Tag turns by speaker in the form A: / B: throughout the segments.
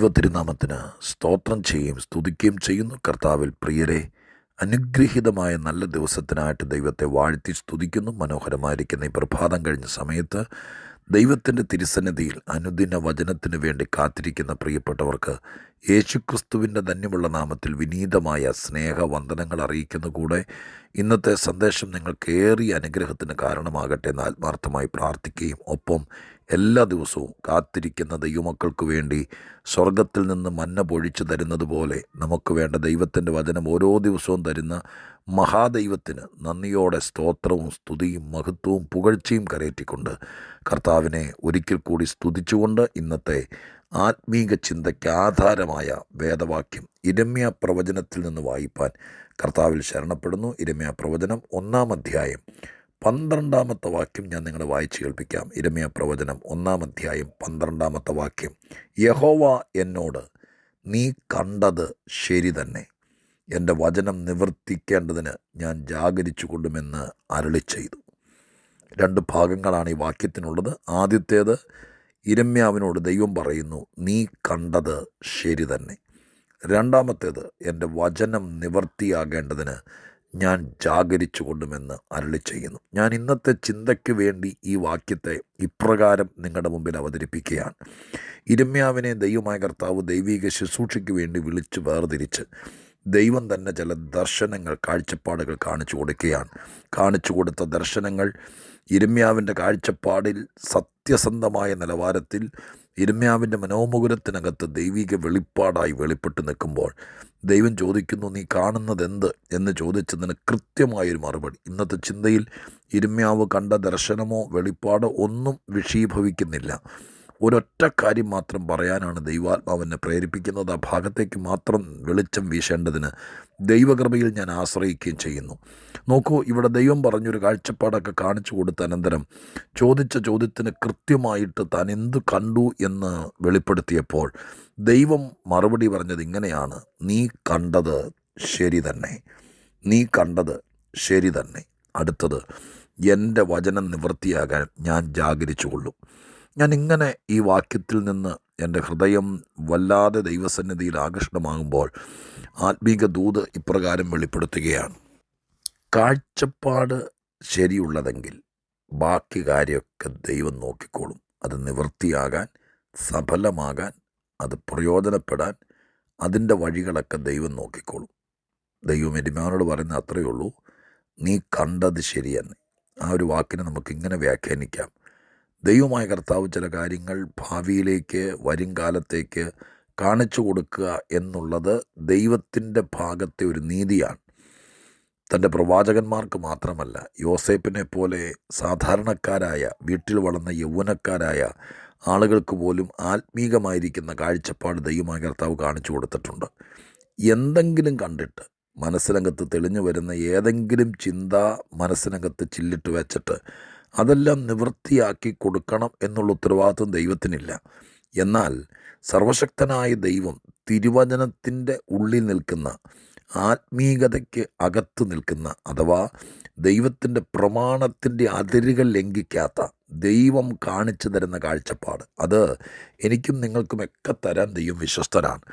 A: ദൈവ തിരുനാമത്തിന് സ്തോത്രം ചെയ്യുകയും സ്തുതിക്കുകയും ചെയ്യുന്നു. കർത്താവിൽ പ്രിയരെ അനുഗ്രഹീതമായ നല്ല ദിവസത്തിനായിട്ട് ദൈവത്തെ വാഴ്ത്തി സ്തുതിക്കുന്നു. മനോഹരമായിരിക്കുന്ന ഈ പ്രഭാതം കഴിഞ്ഞ സമയത്ത് ദൈവത്തിന്റെ തിരുസന്നിധിയിൽ അനുദിന വചനത്തിന് വേണ്ടി കാത്തിരിക്കുന്ന പ്രിയപ്പെട്ടവർക്ക് യേശുക്രിസ്തുവിന്റെ ധന്യമുള്ള നാമത്തിൽ വിനീതമായ സ്നേഹവന്ദനങ്ങൾ അറിയിക്കുന്ന കൂടെ ഇന്നത്തെ സന്ദേശം നിങ്ങൾക്ക് ഏറിയ അനുഗ്രഹത്തിന് കാരണമാകട്ടെ എന്ന് ആത്മാർത്ഥമായി പ്രാർത്ഥിക്കുകയും ഒപ്പം എല്ലാ ദിവസവും കാത്തിരിക്കുന്ന ദൈവമക്കൾക്ക് വേണ്ടി സ്വർഗത്തിൽ നിന്ന് മന്ന പൊഴിച്ചു തരുന്നത് പോലെ നമുക്ക് വേണ്ട ദൈവത്തിന്റെ വചനം ഓരോ ദിവസവും തരുന്ന മഹാദൈവത്തിന് നന്ദിയോടെ സ്തോത്രവും സ്തുതിയും മഹത്വവും പുകഴ്ചയും കരയറ്റിക്കൊണ്ട് കർത്താവിനെ ഒരിക്കൽ കൂടി സ്തുതിച്ചുകൊണ്ട് ഇന്നത്തെ ആത്മീക ചിന്തയ്ക്ക് ആധാരമായ വേദവാക്യം ഇരമ്യ പ്രവചനത്തിൽ നിന്ന് വായിപ്പാൻ കർത്താവിൽ ശരണപ്പെടുന്നു. ഇരമ്യ പ്രവചനം ഒന്നാം അധ്യായം പന്ത്രണ്ടാമത്തെ വാക്യം ഞാൻ നിങ്ങളെ വായിച്ചു കേൾപ്പിക്കാം. ഇരമയ പ്രവചനം ഒന്നാം അധ്യായം പന്ത്രണ്ടാമത്തെ വാക്യം. യഹോവ എന്നോട് നീ കണ്ടത് ശരി തന്നെ. എന്റെ വചനം നിവർത്തിക്കേണ്ടതിന് ഞാൻ ജാഗരിച്ചു കൊള്ളുമെന്ന് അരളി ചെയ്തു. രണ്ട് ഭാഗങ്ങളാണ് ഈ വാക്യത്തിനുള്ളത്. ആദ്യത്തേത് ഇരമ്യാവിനോട് ദൈവം പറയുന്നു നീ കണ്ടത് ശരി തന്നെ. രണ്ടാമത്തേത് എന്റെ വചനം നിവർത്തിയാകേണ്ടതിന് ഞാൻ ജാഗരിച്ചു കൊണ്ടുമെന്ന് അരളി ചെയ്യുന്നു ഞാൻ ഇന്നത്തെ ചിന്തയ്ക്ക് വേണ്ടി ഈ വാക്യത്തെ ഇപ്രകാരം നിങ്ങളുടെ മുമ്പിൽ അവതരിപ്പിക്കുകയാണ്. ഇരമ്യാവിനെ ദൈവമായ കർത്താവ് ദൈവിക ശുശ്രൂഷയ്ക്ക് വേണ്ടി വിളിച്ച് വേർതിരിച്ച് ദൈവം തന്നെ ചില ദർശനങ്ങൾ കാഴ്ചപ്പാടുകൾ കാണിച്ചു കൊടുക്കുകയാണ്. കാണിച്ചു കൊടുത്ത ദർശനങ്ങൾ ഇരമ്യാവിന്റെ കാഴ്ചപ്പാടിൽ സത്യസന്ധമായ നിലവാരത്തിൽ ഇരമ്യാവിന്റെ മനോമുകുരത്തിനകത്ത് ദൈവിക വെളിപ്പാടായി വെളിപ്പെട്ട് നിൽക്കുമ്പോൾ ദൈവം ചോദിക്കുന്നു നീ കാണുന്നത് എന്ത് എന്ന് ചോദിച്ചതിന് കൃത്യമായൊരു മറുപടി. ഇന്നത്തെ ചിന്തയിൽ ഇരമ്യാവ് കണ്ട ദർശനമോ വെളിപ്പാടോ ഒന്നും വിഷീഭവിക്കുന്നില്ല. ഒരൊറ്റ കാര്യം മാത്രം പറയാനാണ് ദൈവാത്മാവെന്നെ പ്രേരിപ്പിക്കുന്നത്. ആ ഭാഗത്തേക്ക് മാത്രം വെളിച്ചം വീശേണ്ടതിന് ദൈവകൃപയിൽ ഞാൻ ആശ്രയിക്കുകയും ചെയ്യുന്നു. നോക്കൂ ഇവിടെ ദൈവം പറഞ്ഞൊരു കാഴ്ചപ്പാടൊക്കെ കാണിച്ചു കൊടുത്ത അനന്തരം ചോദിച്ച ചോദ്യത്തിന് കൃത്യമായിട്ട് താൻ എന്ത് കണ്ടു എന്ന് വെളിപ്പെടുത്തിയപ്പോൾ ദൈവം മറുപടി പറഞ്ഞത് ഇങ്ങനെയാണ്. നീ കണ്ടത് ശരി തന്നെ. നീ കണ്ടത് ശരി തന്നെ. അടുത്തത് എന്റെ വചനം നിവൃത്തിയാകാൻ ഞാൻ ജാഗരിച്ചു കൊള്ളും ഞാൻ ഇങ്ങനെ ഈ വാക്യത്തിൽ നിന്ന് എന്റെ ഹൃദയം വല്ലാതെ ദൈവസന്നിധിയിൽ ആകർഷണമാകുമ്പോൾ ആത്മീക ദൂത് ഇപ്രകാരം വെളിപ്പെടുത്തുകയാണ്. കാഴ്ചപ്പാട് ശരിയുള്ളതെങ്കിൽ ബാക്കി കാര്യമൊക്കെ ദൈവം നോക്കിക്കോളും. അത് നിവൃത്തിയാകാൻ സഫലമാകാൻ അത് പ്രയോജനപ്പെടാൻ അതിന്റെ വഴികളൊക്കെ ദൈവം നോക്കിക്കോളും. ദൈവം എരുമാനോട് പറയുന്ന അത്രയേ ഉള്ളൂ നീ കണ്ടത് ശരിയെന്ന്. ആ ഒരു വാക്കിനെ നമുക്കിങ്ങനെ വ്യാഖ്യാനിക്കാം. ദൈവമായ കർത്താവ് ചില കാര്യങ്ങൾ ഭാവിയിലേക്ക് വരും കാലത്തേക്ക് കാണിച്ചു കൊടുക്കുക എന്നുള്ളത് ദൈവത്തിന്റെ ഭാഗത്തെ ഒരു നീതിയാണ്. തന്റെ പ്രവാചകന്മാർക്ക് മാത്രമല്ല യോസേപ്പിനെ പോലെ സാധാരണക്കാരായ വീട്ടിൽ വളർന്ന യൗവനക്കാരായ ആളുകൾക്ക് പോലും ആത്മീകമായിരിക്കുന്ന കാഴ്ചപ്പാട് ദൈവമായ കർത്താവ് കാണിച്ചു കൊടുത്തിട്ടുണ്ട്. എന്തെങ്കിലും കണ്ടിട്ട് മനസ്സിനകത്ത് തെളിഞ്ഞു വരുന്ന ഏതെങ്കിലും ചിന്ത മനസ്സിനകത്ത് ചില്ലിട്ട് വെച്ചിട്ട് അതെല്ലാം നിവൃത്തിയാക്കി കൊടുക്കണം എന്നുള്ള ഉത്തരവാദിത്വം ദൈവത്തിനില്ല. എന്നാൽ സർവശക്തനായ ദൈവം തിരുവചനത്തിന്റെ ഉള്ളിൽ നിൽക്കുന്ന ആത്മീകതയ്ക്ക് അകത്ത് നിൽക്കുന്ന അഥവാ ദൈവത്തിന്റെ പ്രമാണത്തിന്റെ അതിരുകൾ ലംഘിക്കാത്ത ദൈവം കാണിച്ചു തരുന്ന കാഴ്ചപ്പാട്. അത് എനിക്കും നിങ്ങൾക്കും ഒക്കെ തരാൻ ദൈവം വിശ്വസ്തനാണ്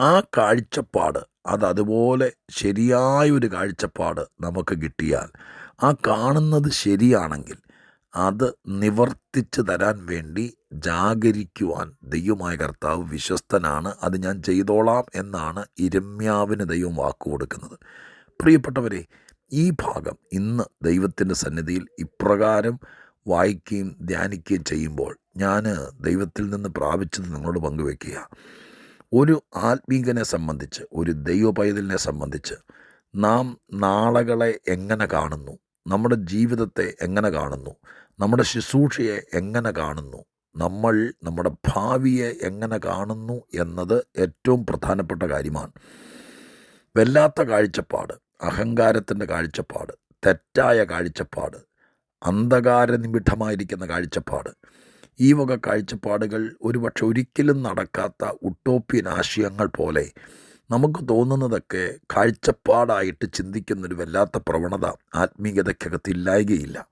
A: ആ കാഴ്ചപ്പാട് അത് അതുപോലെ ശരിയായൊരു കാഴ്ചപ്പാട് നമുക്ക് കിട്ടിയാൽ ആ കാണുന്നത് ശരിയാണെങ്കിൽ അത് നിവർത്തിച്ചു തരാൻ വേണ്ടി ജാഗരിക്കുവാൻ ദൈവമായ കർത്താവ് വിശ്വസ്തനാണ്. അത് ഞാൻ ചെയ്തോളാം എന്നാണ് ഇരമ്യാവിന് ദൈവം വാക്കു കൊടുക്കുന്നത്. പ്രിയപ്പെട്ടവരെ ഈ ഭാഗം ഇന്ന് ദൈവത്തിന്റെ സന്നിധിയിൽ ഇപ്രകാരം വായിക്കുകയും ധ്യാനിക്കുകയും ചെയ്യുമ്പോൾ ഞാൻ ദൈവത്തിൽ നിന്ന് പ്രാപിച്ചത് നിങ്ങളോട് പങ്കുവെക്കുക ഒരു ആത്മീകനെ സംബന്ധിച്ച് ഒരു ദൈവപൈതലിനെ സംബന്ധിച്ച് നാം നാളകളെ എങ്ങനെ കാണുന്നു? നമ്മുടെ ജീവിതത്തെ എങ്ങനെ കാണുന്നു? നമ്മുടെ ശുശ്രൂഷയെ എങ്ങനെ കാണുന്നു? നമ്മൾ നമ്മുടെ ഭാവിയെ എങ്ങനെ കാണുന്നു എന്നത് ഏറ്റവും പ്രധാനപ്പെട്ട കാര്യമാണ്. വല്ലാത്ത കാഴ്ചപ്പാട് അഹങ്കാരത്തിന്റെ കാഴ്ചപ്പാട് തെറ്റായ കാഴ്ചപ്പാട് അന്ധകാര നിമിഷമായിരിക്കുന്ന കാഴ്ചപ്പാട്. ഈ വക കാഴ്ചപ്പാടുകൾ ഒരുപക്ഷെ ഒരിക്കലും നടക്കാത്ത ഉട്ടോപ്യൻ ആശയങ്ങൾ പോലെ നമുക്ക് തോന്നുന്നതൊക്കെ കാഴ്ചപ്പാടായിട്ട് ചിന്തിക്കുന്നൊരു വല്ലാത്ത പ്രവണത ആത്മീയതയ്ക്കകത്ത് ഇല്ലായകയില്ല.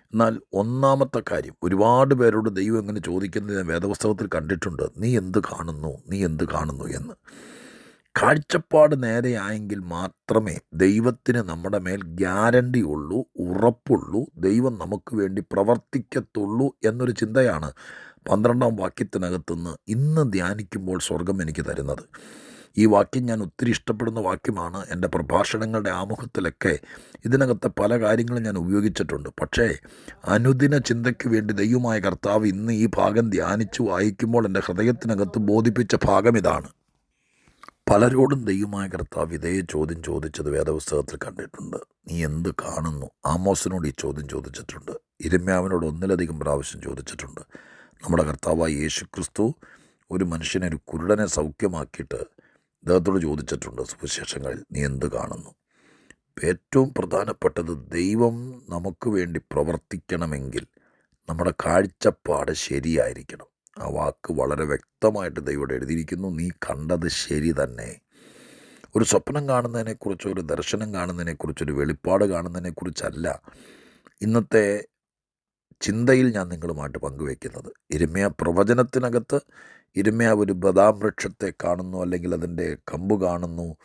A: എന്നാൽ ഒന്നാമത്തെ കാര്യം ഒരുപാട് പേരോട് ദൈവം എങ്ങനെ ചോദിക്കുന്നത് ഞാൻ വേദപുസ്തകത്തിൽ കണ്ടിട്ടുണ്ട്. നീ എന്ത് കാണുന്നു? നീ എന്ത് കാണുന്നു? എന്ന്. കാഴ്ചപ്പാട് നേരെയായെങ്കിൽ മാത്രമേ ദൈവത്തിന് നമ്മുടെ മേൽ ഗ്യാരണ്ടി ഉള്ളൂ ഉറപ്പുള്ളൂ ദൈവം നമുക്ക് വേണ്ടി പ്രവർത്തിക്കത്തുള്ളൂ എന്നൊരു ചിന്തയാണ് പന്ത്രണ്ടാം വാക്യത്തിനകത്തുനിന്ന് ഇന്ന് ധ്യാനിക്കുമ്പോൾ സ്വർഗം എനിക്ക് തരുന്നത്. ഈ വാക്യം ഞാൻ ഒത്തിരി ഇഷ്ടപ്പെടുന്ന വാക്യമാണ് എന്റെ പ്രഭാഷണങ്ങളുടെ ആമുഖത്തിലൊക്കെ. ഇതിനകത്തെ പല കാര്യങ്ങളും ഞാൻ ഉപയോഗിച്ചിട്ടുണ്ട്. പക്ഷേ അനുദിന ചിന്തയ്ക്ക് വേണ്ടി ദൈവമായ കർത്താവ് ഇന്ന് ഈ ഭാഗം ധ്യാനിച്ചു വായിക്കുമ്പോൾ എന്റെ ഹൃദയത്തിനകത്ത് ബോധിപ്പിച്ച ഭാഗം ഇതാണ്. പലരോടും ദൈവമായ കർത്താവ് ഇതേ ചോദ്യം ചോദിച്ചത് വേദപുസ്തകത്തിൽ കണ്ടിട്ടുണ്ട്. നീ എന്ത് കാണുന്നു? ആമോസിനോട് ഈ ചോദ്യം ചോദിച്ചിട്ടുണ്ട്. ഇരമ്യാവിനോട് ഒന്നിലധികം പ്രാവശ്യം ചോദിച്ചിട്ടുണ്ട്. നമ്മുടെ കർത്താവായ യേശു ക്രിസ്തു ഒരു മനുഷ്യനെ ഒരു കുരുടനെ സൗഖ്യമാക്കിയിട്ട് അദ്ദേഹത്തോട് ചോദിച്ചിട്ടുണ്ട് സുവിശേഷങ്ങളിൽ നീ എന്ത് കാണുന്നു? ഏറ്റവും പ്രധാനപ്പെട്ടത് ദൈവം നമുക്ക് വേണ്ടി പ്രവർത്തിക്കണമെങ്കിൽ നമ്മുടെ കാഴ്ചപ്പാട് ശരിയായിരിക്കണം. ആ വാക്ക് വളരെ വ്യക്തമായിട്ട് ദൈവം എഴുതിയിരിക്കുന്നു. നീ കണ്ടത് ശരി തന്നെ. ഒരു സ്വപ്നം കാണുന്നതിനെക്കുറിച്ചോ ഒരു ദർശനം കാണുന്നതിനെക്കുറിച്ചോ ഒരു വെളിപ്പാട് കാണുന്നതിനെക്കുറിച്ചല്ല ഇന്നത്തെ ചിന്തയിൽ ഞാൻ നിങ്ങളുമായിട്ട് പങ്കുവയ്ക്കുന്നത്. ഇരുമയ പ്രവചനത്തിനകത്ത് ഇരുമയ ഒരു ബദാം വൃക്ഷത്തെ കാണുന്നു അല്ലെങ്കിൽ അതിന്റെ കമ്പ് കാണുന്നു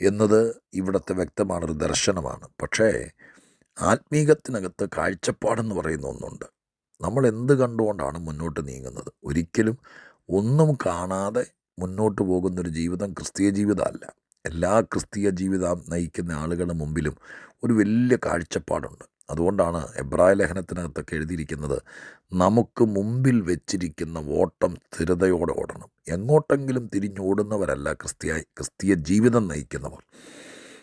A: എന്നത് ഇവിടുത്തെ വ്യക്തമാണൊരു ദർശനമാണ്. പക്ഷേ ആത്മീകത്തിനകത്ത് കാഴ്ചപ്പാടെന്ന് പറയുന്ന ഒന്നുണ്ട്. നമ്മൾ എന്ത് കണ്ടുകൊണ്ടാണ് മുന്നോട്ട് നീങ്ങുന്നത്? ഒരിക്കലും ഒന്നും കാണാതെ മുന്നോട്ട് പോകുന്നൊരു ജീവിതം ക്രിസ്തീയ ജീവിതമല്ല. എല്ലാ ക്രിസ്തീയ ജീവിതം നയിക്കുന്ന ആളുകളുടെ മുമ്പിലും ഒരു വലിയ കാഴ്ചപ്പാടുണ്ട്. അതുകൊണ്ടാണ് എബ്രായ ലേഖനത്തിനകത്തൊക്കെ എഴുതിയിരിക്കുന്നത് നമുക്ക് മുമ്പിൽ വെച്ചിരിക്കുന്ന ഓട്ടം സ്ഥിരതയോടെ ഓടണം. എങ്ങോട്ടെങ്കിലും തിരിഞ്ഞോടുന്നവരല്ല ക്രിസ്തീയ ക്രിസ്തീയ ജീവിതം നയിക്കുന്നവർ.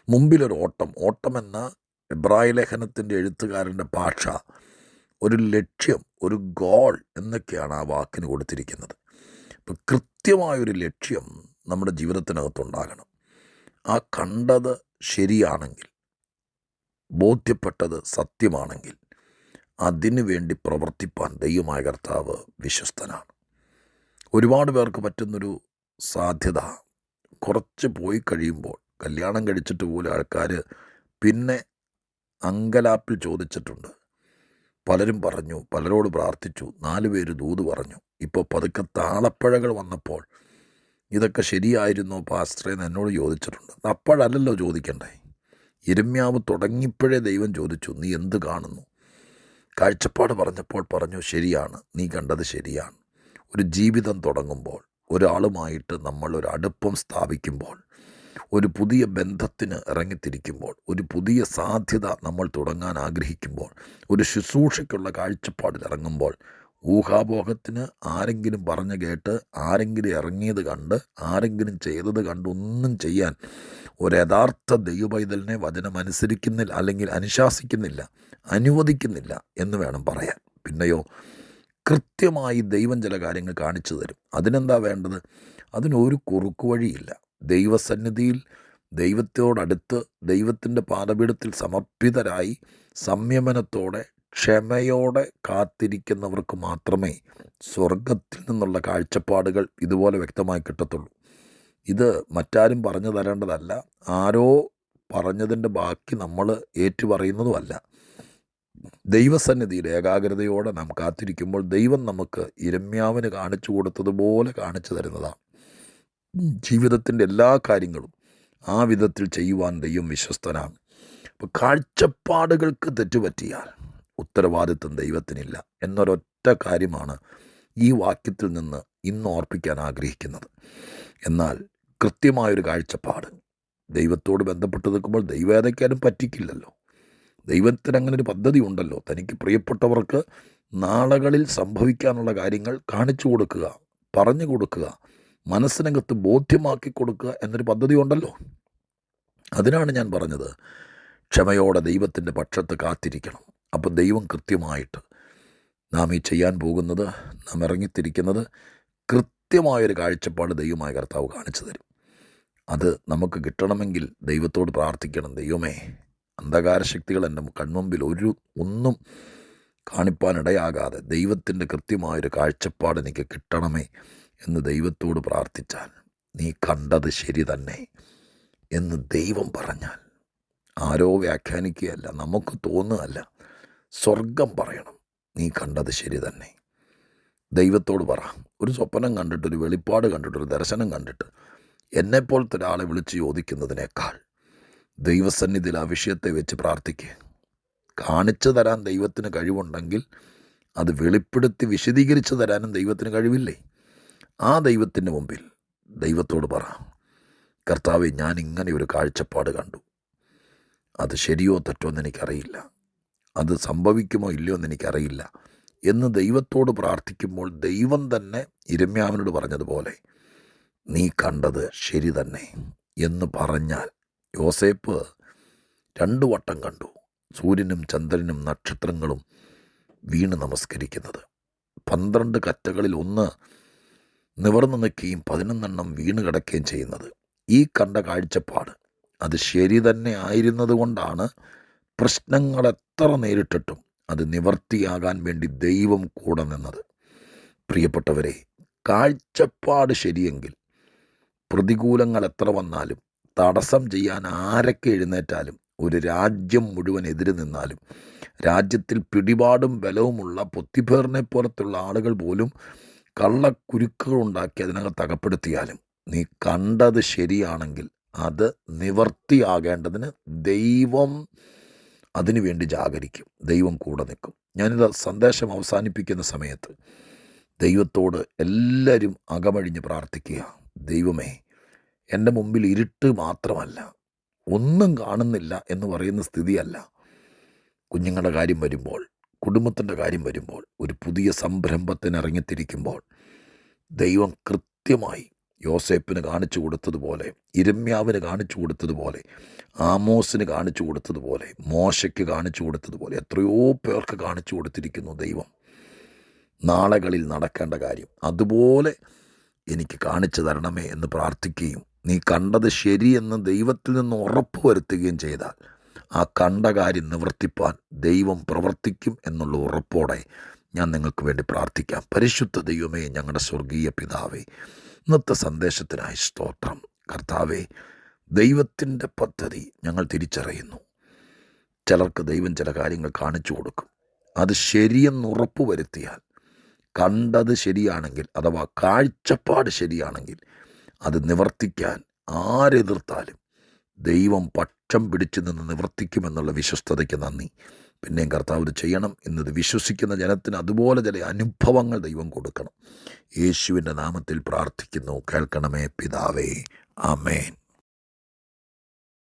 A: മുമ്പിലൊരു ഓട്ടം ഓട്ടമെന്ന എബ്രായ ലേഖനത്തിന്റെ എഴുത്തുകാരന്റെ ഭാഷ ഒരു ലക്ഷ്യം ഒരു ഗോൾ എന്നൊക്കെയാണ് ആ വാക്കിന് കൊടുത്തിരിക്കുന്നത്. ഇപ്പം കൃത്യമായൊരു ലക്ഷ്യം നമ്മുടെ ജീവിതത്തിനകത്തുണ്ടാകണം. ആ കണ്ടത് ശരിയാണെങ്കിൽ ബോധ്യപ്പെട്ടത് സത്യമാണെങ്കിൽ അതിനു വേണ്ടി പ്രവർത്തിപ്പാൻ ദൈവമായ കർത്താവ് വിശ്വസ്തനാണ്. ഒരുപാട് പേർക്ക് പറ്റുന്നൊരു സാധ്യത കുറച്ച് പോയി കഴിയുമ്പോൾ കല്യാണം കഴിച്ചിട്ട് പോലും ആൾക്കാർ പിന്നെ അങ്കലാപ്പിൽ ചോദിച്ചിട്ടുണ്ട്. പലരും പറഞ്ഞു പലരോട് പ്രാർത്ഥിച്ചു നാല് പേര് ദൂത് പറഞ്ഞു. ഇപ്പോൾ പതുക്കെ താളപ്പഴകൾ വന്നപ്പോൾ ഇതൊക്കെ ശരിയായിരുന്നോ പാസ്റ്ററെ? എന്നോട് ചോദിച്ചിട്ടുണ്ട്. അപ്പോഴല്ലല്ലോ ചോദിക്കണ്ടേ? ഇരമ്യാവ് തുടങ്ങിയപ്പോഴേ ദൈവം ചോദിച്ചു നീ എന്ത് കാണുന്നു? കാഴ്ചപ്പാട് പറഞ്ഞപ്പോൾ പറഞ്ഞു ശരിയാണ് നീ കണ്ടത് ശരിയാണ്. ഒരു ജീവിതം തുടങ്ങുമ്പോൾ ഒരാളുമായിട്ട് നമ്മൾ ഒരു അടുപ്പം സ്ഥാപിക്കുമ്പോൾ ഒരു പുതിയ ബന്ധത്തിന് ഇറങ്ങിത്തിരിക്കുമ്പോൾ ഒരു പുതിയ സാധ്യത നമ്മൾ തുടങ്ങാൻ ആഗ്രഹിക്കുമ്പോൾ ഒരു ശുശ്രൂഷയ്ക്കുള്ള കാഴ്ചപ്പാടിൽ ഇറങ്ങുമ്പോൾ ഊഹാപോഹത്തിന് ആരെങ്കിലും പറഞ്ഞു കേട്ട് ആരെങ്കിലും ഇറങ്ങിയത് കണ്ട് ആരെങ്കിലും ചെയ്തത് കണ്ട് ഒന്നും ചെയ്യാൻ ഒരു യഥാർത്ഥ ദൈവപൈതലിനെ വചനം അനുസരിക്കുന്നില്ല അല്ലെങ്കിൽ അനുശാസിക്കുന്നില്ല അനുവദിക്കുന്നില്ല എന്ന് വേണം പറയാൻ. പിന്നെയോ കൃത്യമായി ദൈവം ചില കാര്യങ്ങൾ കാണിച്ചു തരും. അതിനെന്താ വേണ്ടത്? അതിനൊരു കുറുക്കു വഴിയില്ല. ദൈവസന്നിധിയിൽ ദൈവത്തോടടുത്ത് ദൈവത്തിന്റെ പാദപീഠത്തിൽ സമർപ്പിതരായി സംയമനത്തോടെ ക്ഷമയോടെ കാത്തിരിക്കുന്നവർക്ക് മാത്രമേ സ്വർഗത്തിൽ നിന്നുള്ള കാഴ്ചപ്പാടുകൾ ഇതുപോലെ വ്യക്തമായി കിട്ടത്തുള്ളൂ. ഇത് മറ്റാരും പറഞ്ഞു തരേണ്ടതല്ല. ആരോ പറഞ്ഞതിന്റെ ബാക്കി നമ്മൾ ഏറ്റുപറയുന്നതുമല്ല. ദൈവസന്നിധിയിൽ ഏകാഗ്രതയോടെ നാം കാത്തിരിക്കുമ്പോൾ ദൈവം നമുക്ക് ഇരമ്യാവിന് കാണിച്ചു കൊടുത്തതുപോലെ കാണിച്ചു തരുന്നതാണ് ജീവിതത്തിന്റെ എല്ലാ കാര്യങ്ങളും ആ വിധത്തിൽ ചെയ്യുവാൻ ദൈവം വിശ്വസ്തനാണ്. അപ്പോൾ കാഴ്ചപ്പാടുകൾക്ക് തെറ്റുപറ്റിയാൽ ഉത്തരവാദിത്വം ദൈവത്തിനില്ല എന്നൊരൊറ്റ കാര്യമാണ് ഈ വാക്യത്തിൽ നിന്ന് ഇന്ന് ഓർപ്പിക്കാൻ ആഗ്രഹിക്കുന്നത്. എന്നാൽ കൃത്യമായൊരു കാഴ്ചപ്പാട്. ദൈവത്തോട് ബന്ധപ്പെട്ട് നിൽക്കുമ്പോൾ ദൈവം ഏതൊക്കെയാലും പറ്റിക്കില്ലല്ലോ. ദൈവത്തിന് അങ്ങനെ ഒരു പദ്ധതി ഉണ്ടല്ലോ തനിക്ക് പ്രിയപ്പെട്ടവർക്ക് നാളുകളിൽ സംഭവിക്കാനുള്ള കാര്യങ്ങൾ കാണിച്ചു കൊടുക്കുക പറഞ്ഞു കൊടുക്കുക മനസ്സിനകത്ത് ബോധ്യമാക്കി കൊടുക്കുക എന്നൊരു പദ്ധതി ഉണ്ടല്ലോ അതിനാണ് ഞാൻ പറഞ്ഞത്. ക്ഷമയോടെ ദൈവത്തിന്റെ പക്ഷത്ത് കാത്തിരിക്കണം. അപ്പോൾ ദൈവം കൃത്യമായിട്ട് നാം ഈ ചെയ്യാൻ പോകുന്നത് നാം ഇറങ്ങിത്തിരിക്കുന്നത് കൃത്യമായൊരു കാഴ്ചപ്പാട് ദൈവമായ കർത്താവ് കാണിച്ചു തരും. അത് നമുക്ക് കിട്ടണമെങ്കിൽ ദൈവത്തോട് പ്രാർത്ഥിക്കണം. ദൈവമേ അന്ധകാര ശക്തികൾ എന്റെ കൺമുമ്പിൽ ഒരു ഒന്നും കാണിപ്പാനിടയാകാതെ ദൈവത്തിന്റെ കൃത്യമായൊരു കാഴ്ചപ്പാട് എനിക്ക് കിട്ടണമേ എന്ന് ദൈവത്തോട് പ്രാർത്ഥിച്ചാൽ നീ കണ്ടത് ശരി തന്നെ എന്ന് ദൈവം പറഞ്ഞാൽ ആരോ വ്യാഖ്യാനിക്കുകയല്ല നമുക്ക് തോന്നുകയല്ല സ്വർഗം പറയണം നീ കണ്ടത് ശരി തന്നെ. ദൈവത്തോട് പറ. ഒരു സ്വപ്നം കണ്ടിട്ട് ഒരു വെളിപ്പാട് കണ്ടിട്ട് ഒരു ദർശനം കണ്ടിട്ട് എന്നെപ്പോലത്തെ ഒരാളെ വിളിച്ച് ചോദിക്കുന്നതിനേക്കാൾ ദൈവസന്നിധിയിൽ ആ വിഷയത്തെ വെച്ച് പ്രാർത്ഥിക്കുക കാണിച്ചു തരാൻ ദൈവത്തിന് കഴിവുണ്ടെങ്കിൽ അത് വെളിപ്പെടുത്തി വിശദീകരിച്ചു തരാനും ദൈവത്തിന് കഴിവില്ലേ? ആ ദൈവത്തിന്റെ മുമ്പിൽ ദൈവത്തോട് പറ. കർത്താവെ ഞാൻ ഇങ്ങനെ ഒരു കാഴ്ചപ്പാട് കണ്ടു. അത് ശരിയോ തെറ്റോ എന്ന് എനിക്കറിയില്ല. അത് സംഭവിക്കുമോ ഇല്ലയോ എന്ന് എനിക്കറിയില്ല. എന്ന് ദൈവത്തോട് പ്രാർത്ഥിക്കുമ്പോൾ ദൈവം തന്നെ ഇരമ്യാവിനോട് പറഞ്ഞതുപോലെ നീ കണ്ടത് ശരി തന്നെ എന്ന് പറഞ്ഞാൽ യോസേപ്പ് രണ്ടു വട്ടം കണ്ടു സൂര്യനും ചന്ദ്രനും നക്ഷത്രങ്ങളും വീണ് നമസ്കരിക്കുന്നത്. പന്ത്രണ്ട് കറ്റകളിൽ ഒന്ന് നിവർന്നു നിൽക്കുകയും പതിനൊന്നെണ്ണം വീണ് കിടക്കുകയും ചെയ്യുന്നത്. ഈ കണ്ട കാഴ്ചപ്പാട് അത് ശരി തന്നെ ആയിരുന്നതുകൊണ്ടാണ് പ്രശ്നങ്ങൾ എത്ര നേരിട്ടിട്ടും അത് നിവർത്തിയാകാൻ വേണ്ടി ദൈവം കൂടെ നിന്നത്. പ്രിയപ്പെട്ടവരെ കാഴ്ചപ്പാട് ശരിയെങ്കിൽ പ്രതികൂലങ്ങൾ എത്ര വന്നാലും തടസ്സം ചെയ്യാൻ ആരൊക്കെ എഴുന്നേറ്റാലും ഒരു രാജ്യം മുഴുവൻ എതിര് നിന്നാലും രാജ്യത്തിൽ പിടിപാടും ബലവുമുള്ള പൊത്തിപ്പേറിനെ പോലത്തുള്ള ആളുകൾ പോലും കള്ളക്കുരുക്കുകൾ ഉണ്ടാക്കി അതിനകത്ത് അകപ്പെടുത്തിയാലും നീ കണ്ടത് ശരിയാണെങ്കിൽ അത് നിവർത്തിയാകേണ്ടതിന് ദൈവം അതിനുവേണ്ടി ജാഗരിക്കും. ദൈവം കൂടെ നിൽക്കും. ഞാനിത് സന്ദേശം അവസാനിപ്പിക്കുന്ന സമയത്ത് ദൈവത്തോട് എല്ലാവരും അകമഴിഞ്ഞ് പ്രാർത്ഥിക്കുക. ദൈവമേ എന്റെ മുമ്പിൽ ഇരുട്ട് മാത്രമല്ല ഒന്നും കാണുന്നില്ല എന്ന് പറയുന്ന സ്ഥിതിയല്ല. കുഞ്ഞുങ്ങളുടെ കാര്യം വരുമ്പോൾ കുടുംബത്തിന്റെ കാര്യം വരുമ്പോൾ ഒരു പുതിയ സംരംഭത്തിന് ഇറങ്ങിത്തിരിക്കുമ്പോൾ ദൈവം കൃത്യമായി യോസേപ്പിന് കാണിച്ചു കൊടുത്തതുപോലെ ഇരമ്യാവിന് കാണിച്ചു കൊടുത്തതുപോലെ ആമോസിന് കാണിച്ചു കൊടുത്തതുപോലെ മോശയ്ക്ക് കാണിച്ചു കൊടുത്തതുപോലെ എത്രയോ പേർക്ക് കാണിച്ചു കൊടുത്തിരിക്കുന്നു ദൈവം. നാളകളിൽ നടക്കേണ്ട കാര്യം അതുപോലെ എനിക്ക് കാണിച്ചു തരണമേ എന്ന് പ്രാർത്ഥിക്കുകയും നീ കണ്ടത് ശരിയെന്ന് ദൈവത്തിൽ നിന്ന് ഉറപ്പ് വരുത്തുകയും ചെയ്താൽ ആ കണ്ട കാര്യം നിവർത്തിപ്പാൻ ദൈവം പ്രവർത്തിക്കും എന്നുള്ള ഉറപ്പോടെ ഞാൻ നിങ്ങൾക്ക് വേണ്ടി പ്രാർത്ഥിക്കാം. പരിശുദ്ധ ദൈവമേ ഞങ്ങളുടെ സ്വർഗീയ പിതാവേ ഇന്നത്തെ സന്ദേശത്തിനായി സ്തോത്രം. കർത്താവെ ദൈവത്തിന്റെ പദ്ധതി ഞങ്ങൾ തിരിച്ചറിയുന്നു. ചിലർക്ക് ദൈവം ചില കാര്യങ്ങൾ കാണിച്ചു കൊടുക്കും. അത് ശരിയെന്ന് ഉറപ്പ് വരുത്തിയാൽ കണ്ടത് ശരിയാണെങ്കിൽ അഥവാ കാഴ്ചപ്പാട് ശരിയാണെങ്കിൽ അത് നിവർത്തിക്കാൻ ആരെതിർത്താലും ദൈവം പക്ഷം പിടിച്ചു നിന്ന് നിവർത്തിക്കുമെന്നുള്ള വിശ്വസ്തതയ്ക്ക് നന്ദി. പിന്നെയും കർത്താവ് ഇത് ചെയ്യണം എന്നത് വിശ്വസിക്കുന്ന ജനത്തിന് അതുപോലെ ചില അനുഭവങ്ങൾ ദൈവം കൊടുക്കണം. യേശുവിന്റെ നാമത്തിൽ പ്രാർത്ഥിക്കുന്നു. കേൾക്കണമേ പിതാവേ. ആമേൻ.